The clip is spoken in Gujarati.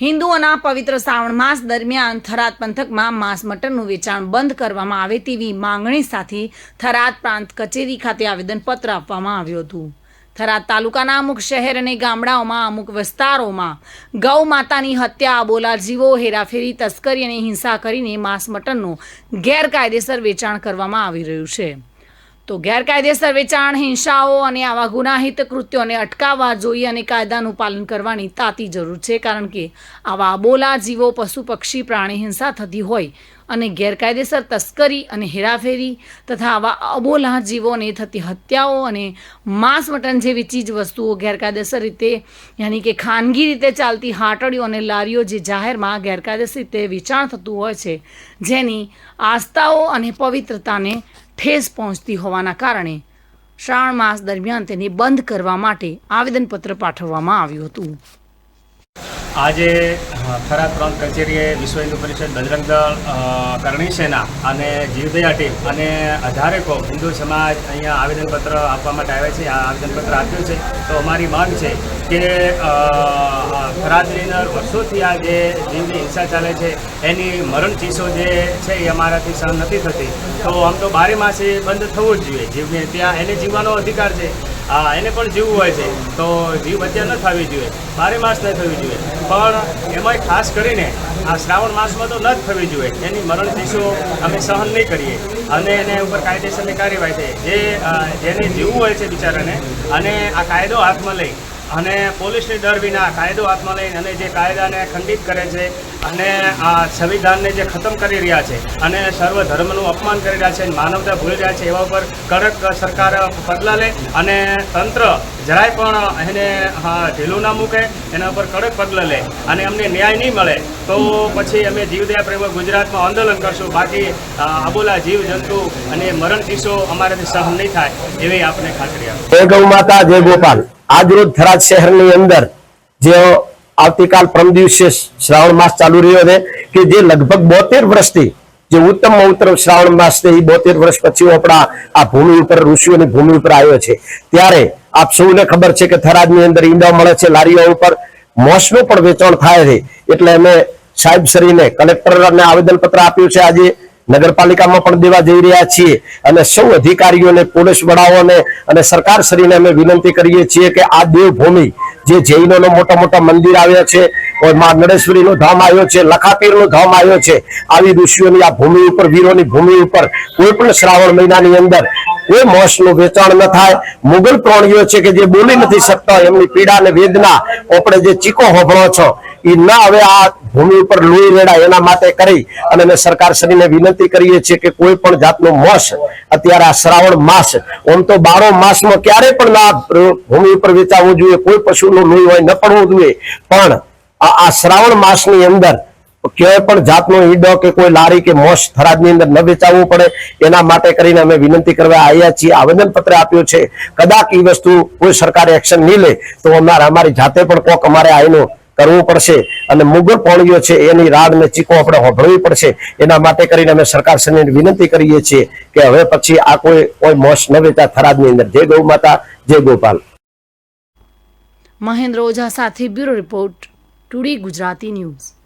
હિન્દુઓના પવિત્ર શ્રાવણ માસ દરમિયાન થરાદ પંથકમાં માંસ મટનનું વેચાણ બંધ કરવામાં આવે તેવી માંગણી સાથે થરાદ પ્રાંત કચેરી ખાતે આવેદનપત્ર આપવામાં આવ્યું હતું. થરાદ તાલુકાના અમુક શહેર અને ગામડાઓમાં અમુક વિસ્તારોમાં ગૌ માતાની હત્યા અબોલા જીવો હેરાફેરી, તસ્કરી અને હિંસા કરીને માંસ મટનનું ગેરકાયદેસર વેચાણ કરવામાં આવી રહ્યું છે. તો ગેરકાયદેસર વેચાણ, હિંસાઓ અને આવા ગુનાહિત કૃત્યોને અટકાવવા જોઈએ અને કાયદાનું પાલન કરવાની તાતી જરૂર છે, કારણ કે આવા અબોલા જીવો, પશુ, પક્ષી, પ્રાણી હિંસા થતી હોય અને ગેરકાયદેસર તસ્કરી અને હેરાફેરી તથા આવા અબોલા જીવોને થતી હત્યાઓ અને માંસ મટન જેવી ચીજ વસ્તુઓ ગેરકાયદેસર રીતે, યાની કે ખાનગી રીતે ચાલતી હાટડીઓ અને લારીઓ જે જાહેરમાં ગેરકાયદેસર રીતે વેચાણ થતું હોય છે, જેની આસ્થાઓ અને પવિત્રતાને ઠેસ પહોંચતી હોવાના કારણે શ્રાવણ માસ દરમિયાન તેને બંધ કરવા માટે આવેદનપત્ર પાઠવવામાં આવ્યું હતું. આજે ખરા ત્રણ કચેરીએ વિશ્વ હિન્દુ પરિષદ બજરંગ દળ કરણી સેના અને જીવદયા ટીમ અને અઢારેકો હિન્દુ સમાજ અહીંયા આવેદનપત્ર આપવા માટે આવ્યા છે આ આવેદનપત્ર આપ્યું છે. તો અમારી માંગ છે કે અ, અંદર વર્ષોથી આ જે જીવની હિંસા ચાલે છે એની મરણ ચીસો જે છે એ અમારાથી સહન નથી થતી. તો આમ તો બારે માસે બંધ થવું જ જોઈએ. જીવને ત્યાં એને જીવવાનો અધિકાર છે. હા, એને પણ જીવવું હોય છે. તો જીવ હત્યા ન થવી જોઈએ. બારે માસ ન થવી જોઈએ. પણ એમાંય ખાસ કરીને આ શ્રાવણ માસમાં તો ન થવી જોઈએ. એની મરણ ચીસો અમે સહન નહીં કરીએ. અને એને ઉપર કાયદેસરની કાર્યવાહી છે જે જેને જીવવું હોય છે બિચારાને, અને આ કાયદો હાથમાં લઈ અને પોલીસની ડર વિના કાયદો હાથમાં લઈને અને જે કાયદાને ખંડિત કરે છે અને આ સંવિધાનને જે ખતમ કરી રહ્યા છે અને સર્વ ધર્મનું અપમાન કરી રહ્યા છે માનવતા ભૂલી રહ્યા છે, એવા ઉપર કડક સરકાર પગલાં લે અને તંત્ર જરાય પણ એને ઢીલું ના મૂકે, એના ઉપર કડક પગલાં લે અને અમને ન્યાય નહીં મળે, તો પછી અમે જીવદયા પ્રેમ ગુજરાતમાં આંદોલન કરશું. બાકી આબોલા જીવ, જંતુ અને મરણ ચીસો અમારાથી સહન નહીં થાય, એવી આપણે ખાતરી આપે. જય ગૌ માતા, જય ગોપાલ. આજરોજ થરાદ શહેરની અંદર જે આવતીકાલ પરમ દિવસે શ્રાવણ માસ ચાલુ રહ્યો છે, કે જે લગભગ બોતેર વર્ષથી જે ઉત્તમ ઉત્તમ શ્રાવણ માસ એ બોતેર વર્ષ પછી આપણા આ ભૂમિ ઉપર, ઋષિઓની ભૂમિ ઉપર આવ્યો છે. ત્યારે આપ સૌને ખબર છે કે થરાદની અંદર ઈંડા મળે છે લારીઓ ઉપર. મોસનું પણ વેચાણ થાય છે. એટલે અમે સાહેબ શ્રીને, કલેક્ટરને આવેદનપત્ર આપ્યું છે. આજે નગરપાલિકામાં પણ દેવા જઈ રહ્યા છીએ અને સૌ અધિકારીઓને, પોલીસ વડાઓને અને સરકાર શ્રીને અમે વિનંતી કરીએ છીએ કે આ દેવભૂમિ, જે જૈનોનો મોટા મોટા મંદિર આવ્યા છે માં નરેશ્વરીનો ધામ આવ્યો છે, લખાપીરનો ધામ આવ્યો છે. આવી ઋષિઓની આ ભૂમિ ઉપર, વીરોની ભૂમિ ઉપર કોઈ પણ શ્રાવણ મહિનાની અંદર કોઈ મોસનું વેચાણ ન થાય. મુગલ પ્રાણીઓ છે કે જે બોલી નથી શકતા, એમની પીડા અને વેદના આપણે જે ચીકો હોભળો છો એ ન હવે આ ભૂમિ ઉપર લોહી રેડાય એના માટે કરી અને અમે સરકાર શ્રીને વિનંતી કરીએ છીએ કે કોઈ પણ જાતનું મોસ અત્યારે આ શ્રાવણ માસ આમ તો બારો માસમાં ક્યારે પણ ના ભૂમિ ઉપર વેચાવવું જોઈએ, કોઈ પશુનું લોહી હોય ન પડવું જોઈએ. પણ આ શ્રાવણ માસની અંદર કોઈ પણ જાતનો ઈડો કે કોઈ લારી કે મોસ થરાદની અંદર ન વેચાવવું પડે, એના માટે કરીને અમે વિનંતી કરવા આવ્યા છીએ. આવેદનપત્ર આપ્યું છે. કદાચ એ વસ્તુ કોઈ સરકાર એક્શન નહીં લે, તો અમારે અમારી જાતે પણ કોક અમારે આઈનો કરવું પડશે. અને મુગલ પોણીઓ છે, એની રાડ ને ચીકો આપણે હોભળવી પડશે. એના માટે કરીને અમે સરકાર શ્રીને વિનંતી કરીએ છીએ કે હવે પછી આ કોઈ કોઈ મોસ ન વેચા થરાદની અંદર. જય ગૌ માતા, જય ગોપાલ. મહેન્દ્ર ઓઝા સાથે bureau report. Today Gujarati news.